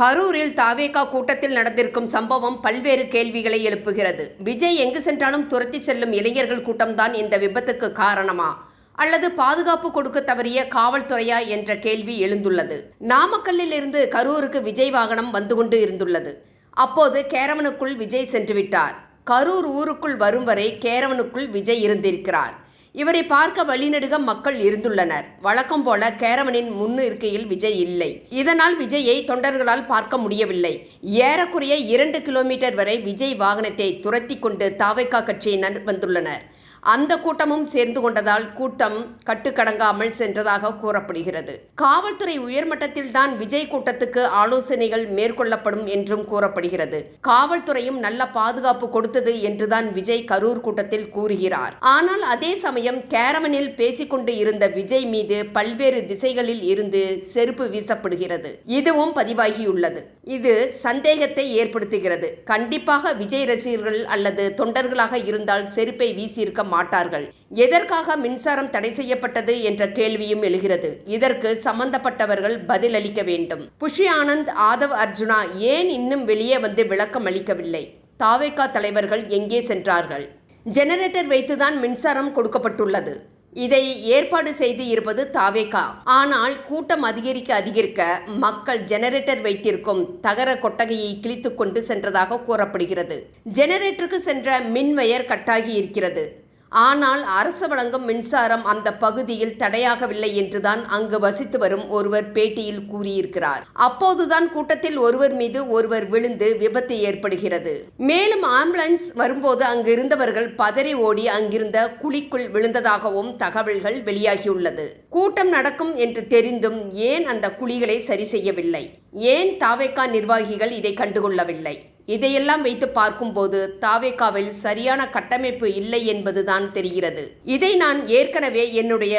கரூரில் தாவேகா கூட்டத்தில் நடந்திருக்கும் சம்பவம் பல்வேறு கேள்விகளை எழுப்புகிறது. விஜய் எங்கு சென்றாலும் துரத்தி செல்லும் இளைஞர்கள் கூட்டம்தான் இந்த விபத்துக்கு காரணமா? அல்லது பாதுகாப்பு கொடுக்க தவறிய காவல்துறையா என்ற கேள்வி எழுந்துள்ளது. நாமக்கல்லில் இருந்து கரூருக்கு விஜய் வாகனம் வந்து கொண்டு இருந்துள்ளது. அப்போது கேரவனுக்குள் விஜய் சென்று விட்டார். கரூர் ஊருக்குள் வரும் வரை கேரவனுக்குள் விஜய் இருந்திருக்கிறார். இவரை பார்க்க வழிநெடுக மக்கள் இருந்துள்ளனர். வழக்கம் போல கேரவனின் முன்னு இருக்கையில் விஜய் இல்லை. இதனால் விஜயை தொண்டர்களால் பார்க்க முடியவில்லை. ஏறக்குறைய இரண்டு கிலோமீட்டர் வரை விஜய் வாகனத்தை துரத்தி கொண்டு தாவைக்கா கட்சியினர் வந்துள்ளனர். அந்த கூட்டமும் சேர்ந்து கொண்டதால் கூட்டம் கட்டுக்கடங்காமல் சென்றதாக கூறப்படுகிறது. காவல்துறை உயர்மட்டத்தில் தான் விஜய் கூட்டத்துக்கு ஆலோசனைகள் மேற்கொள்ளப்படும் என்றும் கூறப்படுகிறது. காவல்துறையும் நல்ல பாதுகாப்பு கொடுத்தது என்றுதான் விஜய் கரூர் கூட்டத்தில் கூறுகிறார். ஆனால் அதே சமயம் கேரவனில் பேசிக்கொண்டு இருந்த விஜய் மீது பல்வேறு திசைகளில் இருந்து செருப்பு வீசப்படுகிறது. இதுவும் பதிவாகியுள்ளது. இது சந்தேகத்தை ஏற்படுத்துகிறது. கண்டிப்பாக விஜய் ரசிகர்கள் அல்லது தொண்டர்களாக இருந்தால் செருப்பை வீசியிருக்க மாட்டார்கள். எதற்காக மின்சாரம் தடை செய்யப்பட்டது என்ற கேள்வியும் எழுகிறது. இதற்கு சம்பந்தப்பட்டவர்கள் பதிலளிக்க வேண்டும். புஷி ஆனந்த் ஆதவ் அர்ஜுனா ஏன் இன்னும் வெளியே வந்து விளக்கம் அளிக்கவில்லை? தாவேகா தலைவர்கள் எங்கே சென்றார்கள்? ஜெனரேட்டர் வைத்துதான் மின்சாரம் கொடுக்கப்பட்டுள்ளது. இதை ஏற்பாடு செய்து இருப்பது தாவேகா. ஆனால் கூட்டம் அதிகரிக்க அதிகரிக்க மக்கள் ஜெனரேட்டர் வைத்திருக்கும் தகர கொட்டகையை கிழித்து கொண்டு சென்றதாக கூறப்படுகிறது. ஜெனரேட்டருக்கு சென்ற மின்வயர் கட்டாகி இருக்கிறது. ஆனால் அரசு வழங்கும் மின்சாரம் அந்த பகுதியில் தடையாகவில்லை என்றுதான் அங்கு வசித்து வரும் ஒருவர் பேட்டியில் கூறியிருக்கிறார். அப்போதுதான் கூட்டத்தில் ஒருவர் மீது ஒருவர் விழுந்து விபத்து ஏற்படுகிறது. மேலும் ஆம்புலன்ஸ் வரும்போது அங்கு இருந்தவர்கள் பதறி ஓடி அங்கிருந்த குழிக்குள் விழுந்ததாகவும் தகவல்கள் வெளியாகியுள்ளது. கூட்டம் நடக்கும் என்று தெரிந்தும் ஏன் அந்த குழிகளை சரி செய்யவில்லை? ஏன் தாவேக்கா நிர்வாகிகள் இதை கண்டுகொள்ளவில்லை? இதையெல்லாம் வைத்து பார்க்கும்போது தாவேக்காவில் சரியான கட்டமைப்பு இல்லை என்பதுதான் தெரிகிறது. இதை நான் ஏற்கனவே என்னுடைய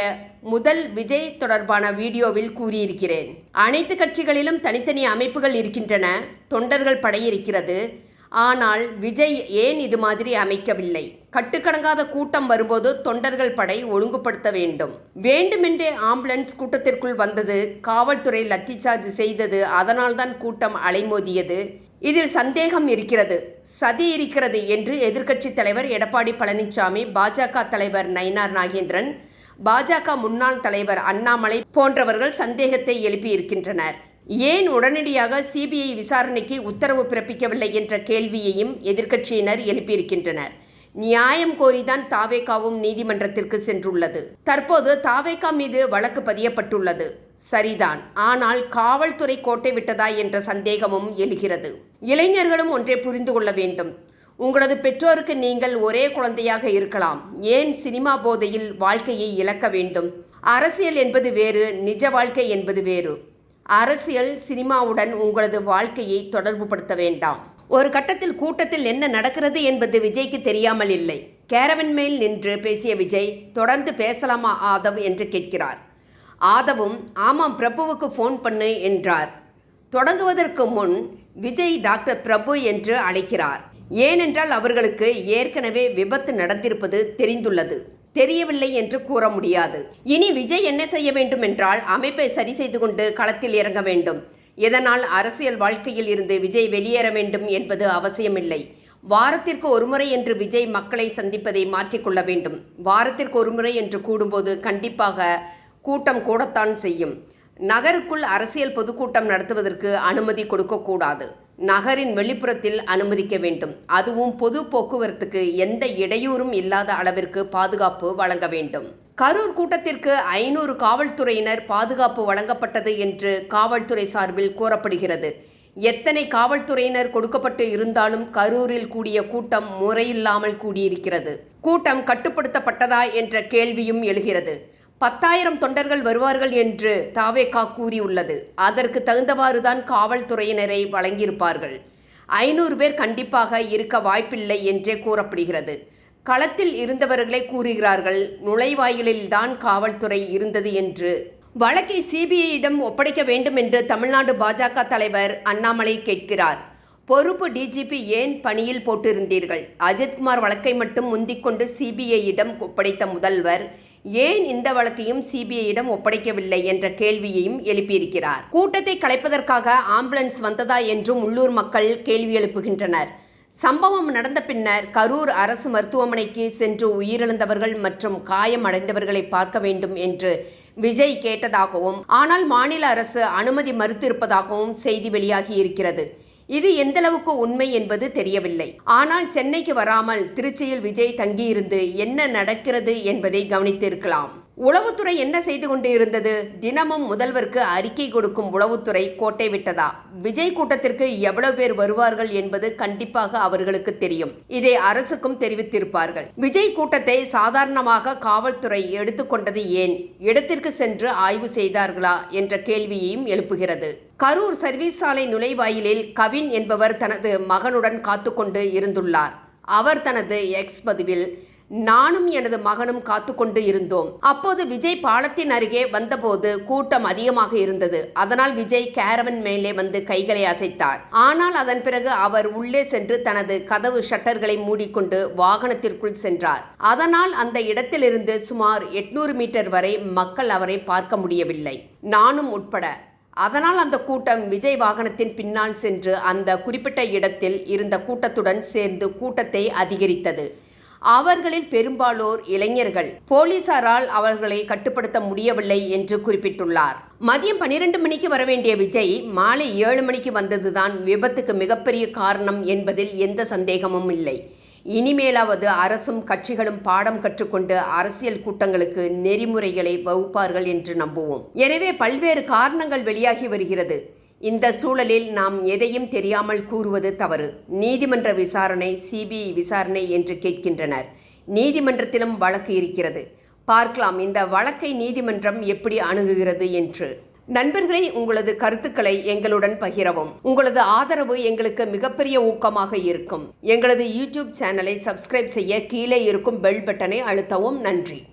முதல் விஜய் தொடர்பான வீடியோவில் கூறியிருக்கிறேன். அனைத்து கட்சிகளிலும் தனித்தனி அமைப்புகள் இருக்கின்றன தொண்டர்கள் படையிருக்கிறது ஆனால் விஜய் ஏன் இது மாதிரி அமைக்கவில்லை? கட்டுக்கடங்காத கூட்டம் வரும்போது தொண்டர்கள் படை ஒழுங்குபடுத்த வேண்டும். வேண்டுமென்றே ஆம்புலன்ஸ் கூட்டத்திற்குள் வந்தது காவல்துறை லத்தி சார்ஜ் செய்தது அதனால்தான் கூட்டம் அலைமோதியது. இதில் சந்தேகம் இருக்கிறது. சதி இருக்கிறது என்று எதிர்க்கட்சி தலைவர் எடப்பாடி பழனிசாமி பாஜக தலைவர் நயினார் நாகேந்திரன் பாஜக முன்னாள் தலைவர் அண்ணாமலை போன்றவர்கள் சந்தேகத்தை எழுப்பியிருக்கின்றனர். ஏன் உடனடியாக சிபிஐ விசாரணைக்கு உத்தரவு பிறப்பிக்கவில்லை என்ற கேள்வியையும் எதிர்க்கட்சியினர் எழுப்பியிருக்கின்றனர். நியாயம் கோரிதான் தாவேகாவும் நீதிமன்றத்திற்கு சென்றுள்ளது. தற்போது தாவேகா மீது வழக்கு பதியப்பட்டுள்ளது. சரிதான். ஆனால் காவல்துறை கோட்டை விட்டதா என்ற சந்தேகமும் எழுகிறது. இளைஞர்களும் ஒன்றை புரிந்து கொள்ள வேண்டும். உங்களது பெற்றோருக்கு நீங்கள் ஒரே குழந்தையாக இருக்கலாம். ஏன் சினிமா போதையில் வாழ்க்கையை இழக்க வேண்டும்? அரசியல் என்பது வேறு நிஜ வாழ்க்கை என்பது வேறு. அரசியல் சினிமாவுடன் உங்களது வாழ்க்கையை தொடர்புபடுத்த வேண்டாம். ஒரு கட்டத்தில் கூட்டத்தில் என்ன நடக்கிறது என்பது விஜய்க்கு தெரியாமல் இல்லை. கேரவன் மேல் நின்று பேசிய விஜய் தொடர்ந்து பேசலாமா ஆதவ்? என்று கேட்கிறார். ஆதவும் ஆமாம் பிரபுவுக்கு ஃபோன் பண்ணு என்றார். தொடங்குவதற்கு முன் விஜய் டாக்டர் பிரபு என்று அழைக்கிறார். ஏனென்றால் அவர்களுக்கு ஏற்கனவே விபத்து நடந்திருப்பது தெரிந்துள்ளது. தெரியவில்லை என்று கூற முடியாது. இனி விஜய் என்ன செய்ய வேண்டும் என்றால் அமைப்பை சரி செய்து கொண்டு களத்தில் இறங்க வேண்டும். இதனால் அரசியல் வாழ்க்கையில் இருந்து விஜய் வெளியேற வேண்டும் என்பது அவசியமில்லை. வாரத்திற்கு ஒருமுறை என்று விஜய் மக்களை சந்திப்பதை மாற்றிக்கொள்ள வேண்டும். வாரத்திற்கு ஒருமுறை என்று கூடும்போது கண்டிப்பாக கூட்டம் கூடத்தான் செய்யும். நகருக்குள் அரசியல் பொதுக்கூட்டம் நடத்துவதற்கு அனுமதி கொடுக்கக்கூடாது. நகரின் வெளிப்புறத்தில் அனுமதிக்க வேண்டும். அதுவும் பொது போக்குவரத்துக்கு எந்த இடையூறும் இல்லாத அளவிற்கு பாதுகாப்பு வழங்க வேண்டும். கரூர் கூட்டத்திற்கு ஐநூறு காவல்துறையினர் பாதுகாப்பு வழங்கப்பட்டது என்று காவல்துறை சார்பில் கூறப்படுகிறது. எத்தனை காவல்துறையினர் கொடுக்கப்பட்டு இருந்தாலும் கரூரில் கூடிய கூட்டம் முறையில்லாமல் கூடியிருக்கிறது. கூட்டம் கட்டுப்படுத்தப்பட்டதா என்ற கேள்வியும் எழுகிறது. பத்தாயிரம் தொண்டர்கள் வருவார்கள் என்று தாவேகா கூறியுள்ளது. அதற்கு தகுந்தவாறுதான் காவல்துறையினரை வழங்கியிருப்பார்கள். ஐநூறு பேர் கண்டிப்பாக இருக்க வாய்ப்பில்லை என்றே கூறப்படுகிறது. களத்தில் இருந்தவர்களே கூறுகிறார்கள் நுழைவாயிலில்தான் காவல்துறை இருந்தது என்று. வழக்கை சிபிஐயிடம் ஒப்படைக்க வேண்டும் என்று தமிழ்நாடு பாஜக தலைவர் அண்ணாமலை கேட்கிறார். பொறுப்பு டிஜிபி ஏன் பணியில் போட்டிருந்தீர்கள்? அஜித்குமார் வழக்கை மட்டும் முந்திக்கொண்டு சிபிஐயிடம் ஒப்படைத்த முதல்வர் ஏன் இந்த வழக்கையும் சிபிஐயிடம் ஒப்படைக்கவில்லை என்ற கேள்வியையும் எழுப்பியிருக்கிறார். கூட்டத்தை கலைப்பதற்காக ஆம்புலன்ஸ் வந்ததா என்றும் உள்ளூர் மக்கள் கேள்வி எழுப்புகின்றனர். சம்பவம் நடந்த பின்னர் கரூர் அரசு மருத்துவமனைக்கு சென்று உயிரிழந்தவர்கள் மற்றும் காயமடைந்தவர்களை பார்க்க வேண்டும் என்று விஜய் கேட்டதாகவும் ஆனால் மாநில அரசு அனுமதி மறுத்திருப்பதாகவும் செய்தி வெளியாகி இருக்கிறது இது எந்தளவுக்கு உண்மை என்பது தெரியவில்லை. ஆனால் சென்னைக்கு வராமல் திருச்சியில் விஜய் தங்கியிருந்து என்ன நடக்கிறது என்பதை கவனித்திருக்கலாம். உளவுத்துறை என்ன செய்து கொண்டு இருந்தது தினமும் முதல்வருக்கு அறிக்கை கொடுக்கும் உளவுத்துறை கோட்டை விட்டதா? விஜய் கூட்டத்திற்கு எவ்வளவு பேர் வருவார்கள் என்பது கண்டிப்பாக அவர்களுக்கு தெரியும். இதை அரசுக்கும் தெரிவித்திருப்பார்கள். விஜய் கூட்டத்தை சாதாரணமாக காவல்துறை எடுத்துக்கொண்டது ஏன்? இடத்திற்கு சென்று ஆய்வு செய்தார்களா? என்ற கேள்வியையும் எழுப்புகிறது. கரூர் சர்வீஸ் சாலை நுழைவாயிலில் கவின் என்பவர் தனது மகனுடன் காத்துக்கொண்டு இருந்துள்ளார். அவர் தனது எக்ஸ் பதிவில் நானும் எனது மகனும் காத்துக்கொண்டு இருந்தோம். அப்போது விஜய் பாலத்தின் அருகே வந்தபோது கூட்டம் அதிகமாக இருந்தது. அதனால் விஜய் கேரவன் மேலே வந்து கைகளை அசைத்தார். ஆனால் அதன் பிறகு அவர் உள்ளே சென்று தனது கதவு ஷட்டர்களை மூடிக்கொண்டு வாகனத்திற்குள் சென்றார். அதனால் அந்த இடத்திலிருந்து சுமார் எட்நூறு மீட்டர் வரை மக்கள் அவரை பார்க்க முடியவில்லை. நானும் உட்பட. அதனால் அந்த கூட்டம் விஜய் வாகனத்தின் பின்னால் சென்று அந்த குறிப்பிட்ட இடத்தில் இருந்த கூட்டத்துடன் சேர்ந்து கூட்டத்தை அதிகரித்தது. அவர்களில் பெரும்பாலோர் இளைஞர்கள். போலீசாரால் அவர்களை கட்டுப்படுத்த முடியவில்லை என்று குறிப்பிட்டுள்ளார். மதியம் பனிரெண்டு மணிக்கு வர வேண்டிய விஜய் மாலை ஏழு மணிக்கு வந்ததுதான் விபத்துக்கு மிகப்பெரிய காரணம் என்பதில் எந்த சந்தேகமும் இல்லை. இனிமேலாவது அரசும் கட்சிகளும் பாடம் கற்றுக்கொண்டு அரசியல் கூட்டங்களுக்கு நெறிமுறைகளை வகுப்பார்கள் என்று நம்புவோம். எனவே பல்வேறு காரணங்கள் வெளியாகி வருகிறது. இந்த சூழலில் நாம் எதையும் தெரியாமல் கூறுவது தவறு. நீதிமன்ற விசாரணை சிபிஐ விசாரணை என்று கேட்கின்றனர். நீதிமன்றத்திலும் வழக்கு இருக்கிறது. பார்க்கலாம் இந்த வழக்கை நீதிமன்றம் எப்படி அணுகுகிறது என்று. நண்பர்களே உங்களது கருத்துக்களை எங்களுடன் பகிரவும். உங்களது ஆதரவு எங்களுக்கு மிகப்பெரிய ஊக்கமாக இருக்கும். எங்களது யூடியூப் சேனலை சப்ஸ்கிரைப் செய்ய கீழே இருக்கும் பெல் பட்டனை அழுத்தவும். நன்றி.